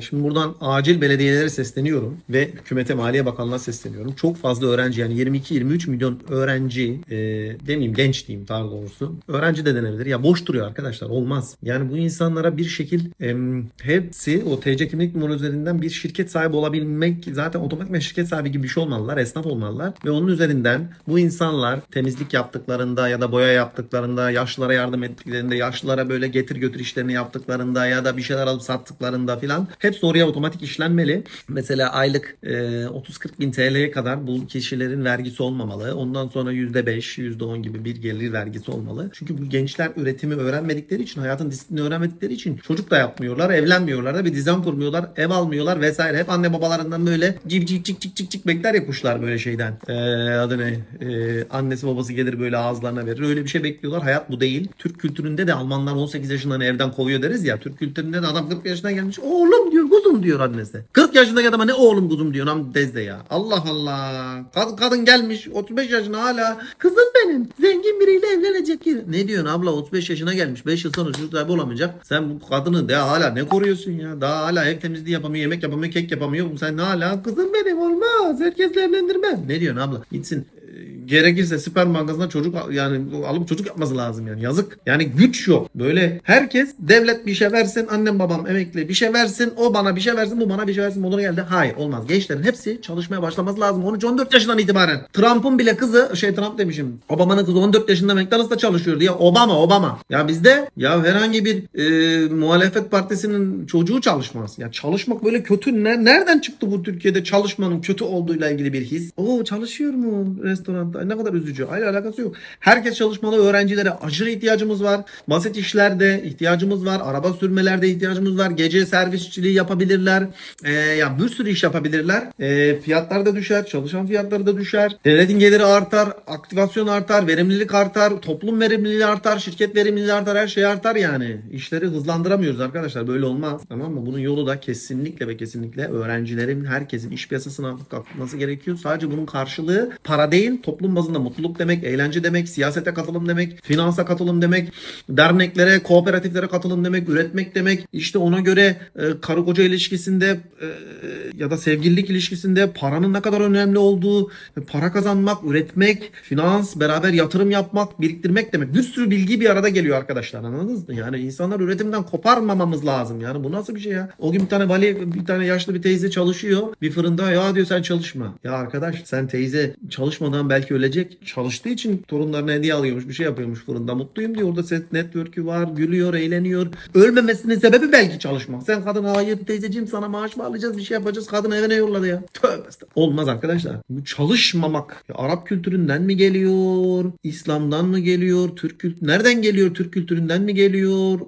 Şimdi buradan acil belediyelere sesleniyorum ve hükümete Maliye Bakanlığı'na sesleniyorum. Çok fazla öğrenci yani 22-23 milyon öğrenci e, demeyeyim genç diyeyim daha doğrusu. Öğrenci de denebilir. Ya boş duruyor arkadaşlar olmaz. Yani bu insanlara bir şekil em, hepsi o TC kimlik numara üzerinden bir şirket sahibi olabilmek zaten otomatik şirket sahibi gibi bir şey olmalılar. Esnaf olmalılar. Ve onun üzerinden bu insanlar temizlik yaptıklarında ya da boya yaptıklarında, yaşlılara yardım ettiklerinde, yaşlılara böyle getir götür işlerini yaptıklarında ya da bir şeyler alıp sattıklarında filan hepsi oraya otomatik işlenmeli. Mesela aylık e, 30-40 bin TL'ye kadar bu kişilerin vergisi olmamalı. Ondan sonra %5, %10 gibi bir gelir vergisi olmalı. Çünkü bu gençler üretimi öğrenmedikleri için, hayatın disiplini öğrenmedikleri için çocuk da yapmıyorlar, evlenmiyorlar da bir düzen kurmuyorlar, ev almıyorlar vesaire. Hep anne babalarından böyle civ civ cik cik cik cik bekler ya kuşlar böyle şeyden. Ee, adı ne? Ee, annesi babası gelir böyle ağızlarına verir. Öyle bir şey bekliyorlar. Hayat bu değil. Türk kültüründe de Almanlar 18 yaşından evden kovuyor deriz ya. Türk kültüründe de adam 40 yaşına gelmiş. Oğlum diyor, kuzum diyor annesi. 40 yaşındaki adama ne oğlum kuzum diyor am dezde ya. Allah Allah. Kadın, kadın gelmiş 35 yaşına hala kızım benim zengin biriyle evlenecek. Ne diyorsun abla 35 yaşına gelmiş 5 yıl sonra çocuk sahibi olamayacak. Sen bu kadını daha hala ne koruyorsun ya? Daha hala ev temizliği yapamıyor, yemek yapamıyor, kek yapamıyor. Sen ne hala kızım benim olmaz. Herkesle evlendirmem. Ne diyorsun abla? Gitsin gerekirse sperm bankasına çocuk yani alıp çocuk yapması lazım yani yazık. Yani güç yok. Böyle herkes devlet bir şey versin annem babam emekli bir şey versin o bana bir şey versin bu bana bir şey versin moduna geldi. Hayır olmaz. Gençlerin hepsi çalışmaya başlaması lazım 13-14 yaşından itibaren. Trump'ın bile kızı şey Trump demişim. Obama'nın kızı 14 yaşında McDonald's'ta çalışıyordu ya Obama Obama. Ya bizde ya herhangi bir e, muhalefet partisinin çocuğu çalışmaz. Ya çalışmak böyle kötü. Ne, nereden çıktı bu Türkiye'de çalışmanın kötü olduğuyla ilgili bir his? Oo çalışıyor mu restoranda? Ne kadar üzücü. Hayır alakası yok. Herkes çalışmalı. Öğrencilere aşırı ihtiyacımız var. Basit işlerde ihtiyacımız var. Araba sürmelerde ihtiyacımız var. Gece servisçiliği yapabilirler. Ee, ya bir sürü iş yapabilirler. Ee, fiyatlar da düşer. Çalışan fiyatları da düşer. Devletin geliri artar. Aktivasyon artar. Verimlilik artar. Toplum verimliliği artar. Şirket verimliliği artar. Her şey artar yani. İşleri hızlandıramıyoruz arkadaşlar. Böyle olmaz. Tamam mı? Bunun yolu da kesinlikle ve kesinlikle öğrencilerin, herkesin iş piyasasına kalkması gerekiyor. Sadece bunun karşılığı para değil, toplum bazında mutluluk demek, eğlence demek, siyasete katılım demek, finansa katılım demek, derneklere, kooperatiflere katılım demek, üretmek demek. İşte ona göre e, karı koca ilişkisinde e, ya da sevgililik ilişkisinde paranın ne kadar önemli olduğu, para kazanmak, üretmek, finans, beraber yatırım yapmak, biriktirmek demek. Bir sürü bilgi bir arada geliyor arkadaşlar anladınız mı? Yani insanlar üretimden koparmamamız lazım. Yani bu nasıl bir şey ya? O gün bir tane vali, bir tane yaşlı bir teyze çalışıyor. Bir fırında ya diyor sen çalışma. Ya arkadaş sen teyze çalışmadan belki ölecek. Çalıştığı için torunlarına hediye alıyormuş, bir şey yapıyormuş fırında. Mutluyum diyor. Orada set network'ü var, gülüyor, eğleniyor. Ölmemesinin sebebi belki çalışmak. Sen kadın hayır teyzeciğim sana maaş mı alacağız, bir şey yapacağız. Kadın evine yolladı ya. Tövbe. Olmaz arkadaşlar. Bu çalışmamak. Ya Arap kültüründen mi geliyor? İslam'dan mı geliyor? Türk kültürü nereden geliyor? Türk kültüründen mi geliyor?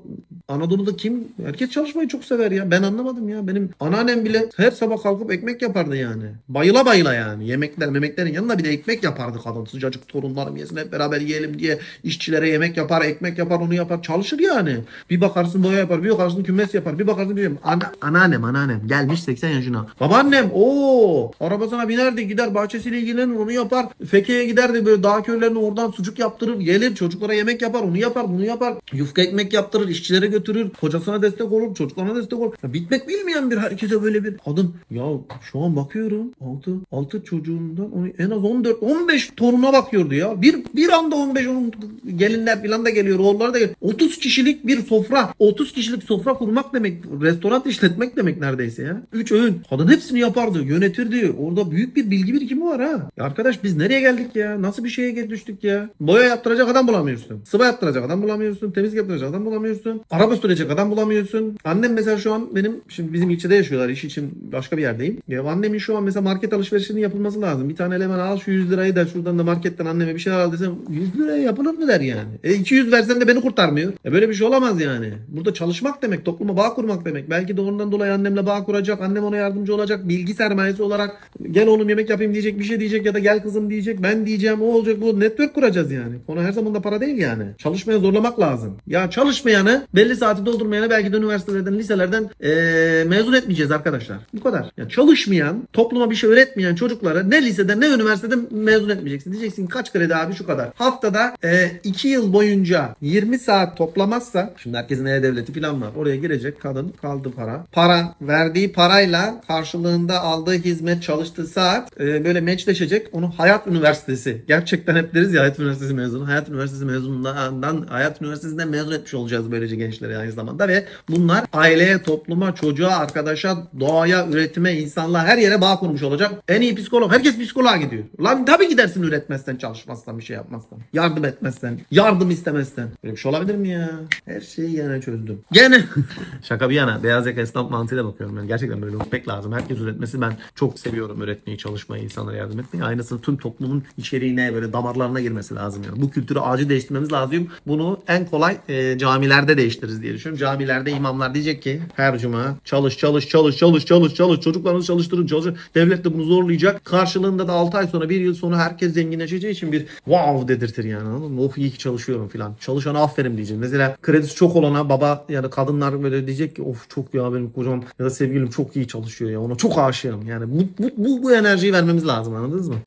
Anadolu'da kim? Herkes çalışmayı çok sever ya. Ben anlamadım ya. Benim anneannem bile her sabah kalkıp ekmek yapardı yani. Bayıla bayıla yani. Yemekler memeklerin yanında bir de ekmek yapardı kadın. Sıcacık torunlarım yesin hep beraber yiyelim diye işçilere yemek yapar, ekmek yapar, onu yapar. Çalışır yani. Bir bakarsın boya yapar, bir bakarsın kümes yapar, bir bakarsın bir Ana, anneannem, anneannem gelmiş 80 yaşına. Babaannem o arabasına binerdi gider bahçesiyle ilgilenir onu yapar. Feke'ye giderdi böyle dağ köylerine oradan sucuk yaptırır. Gelir çocuklara yemek yapar, onu yapar, bunu yapar. Yufka ekmek yaptırır, işçilere götürür. Kocasına destek olur, çocuklarına destek olur. Ya bitmek bilmeyen bir herkese böyle bir kadın. Ya şu an bakıyorum 6 6 çocuğundan en az 14 15 toruna bakıyordu ya. Bir bir anda 15 onun gelinler falan da geliyor. Oğulları da geliyor. 30 kişilik bir sofra. 30 kişilik sofra kurmak demek. Restoran işletmek demek neredeyse ya. 3 öğün. Kadın hepsini yapardı. Yönetirdi. Orada büyük bir bilgi birikimi var ha. Ya arkadaş biz nereye geldik ya? Nasıl bir şeye düştük ya? Boya yaptıracak adam bulamıyorsun. Sıva yaptıracak adam bulamıyorsun. Temizlik yaptıracak adam bulamıyorsun. Araba sürecek adam bulamıyorsun. Annem mesela şu an benim şimdi bizim ilçede yaşıyorlar. iş için başka bir yerdeyim. Ya annemin şu an mesela market alışverişinin yapılması lazım. Bir tane eleman al şu 100 lirayı da şuradan da marketten anneme bir şeyler al desem 100 liraya yapılır mı der yani. E 200 versen de beni kurtarmıyor. E böyle bir şey olamaz yani. Burada çalışmak demek, topluma bağ kurmak demek. Belki de ondan dolayı annemle bağ kuracak, annem ona yardımcı olacak. Bilgi sermayesi olarak gel oğlum yemek yapayım diyecek, bir şey diyecek ya da gel kızım diyecek. Ben diyeceğim, o olacak, bu network kuracağız yani. Konu her zaman da para değil yani. Çalışmaya zorlamak lazım. Ya çalışmayanı belli saati doldurmayanı belki de üniversitelerden, liselerden eee, mezun etmeyeceğiz arkadaşlar. Bu kadar. Ya çalışmayan, topluma bir şey öğretmeyen çocukları ne liseden ne üniversiteden mezun et etmeyeceksin. Diyeceksin kaç kredi abi şu kadar. Haftada 2 yıl boyunca 20 saat toplamazsa şimdi herkesin e-devleti falan var. Oraya girecek kadın kaldı para. Para verdiği parayla karşılığında aldığı hizmet çalıştığı saat e, böyle meçleşecek. Onu Hayat Üniversitesi. Gerçekten hep deriz ya Hayat Üniversitesi mezunu. Hayat Üniversitesi mezunundan Hayat Üniversitesi'nden mezun etmiş olacağız böylece gençleri aynı zamanda ve bunlar aileye, topluma, çocuğa, arkadaşa, doğaya, üretime, insanlığa her yere bağ kurmuş olacak. En iyi psikolog. Herkes psikoloğa gidiyor. Lan tabii gidersin üretmezsen, çalışmazsan, bir şey yapmazsan. Yardım etmezsen, yardım istemezsen. Böyle bir şey olabilir mi ya? Her şeyi gene çözdüm. Gene. Şaka bir yana. Beyaz yaka esnaf mantığıyla bakıyorum. Yani gerçekten böyle üretmek lazım. Herkes üretmesi ben çok seviyorum üretmeyi, çalışmayı, insanlara yardım etmeyi. Aynısını tüm toplumun içeriğine böyle damarlarına girmesi lazım. Yani. Bu kültürü acil değiştirmemiz lazım. Bunu en kolay e, camilerde değiştiririz diye düşünüyorum. Camilerde imamlar diyecek ki her cuma çalış çalış çalış çalış çalış çalış çocuklarınızı çalıştırın çalışın. Devlet de bunu zorlayacak. Karşılığında da 6 ay sonra 1 yıl sonra herkes zenginleşeceği için bir wow dedirtir yani anladın? Of iyi ki çalışıyorum filan. Çalışana aferin diyeceğim. Mesela kredisi çok olana baba yani kadınlar böyle diyecek ki of çok ya benim kocam ya da sevgilim çok iyi çalışıyor ya ona çok aşığım. Yani bu, bu, bu, bu enerjiyi vermemiz lazım anladınız mı?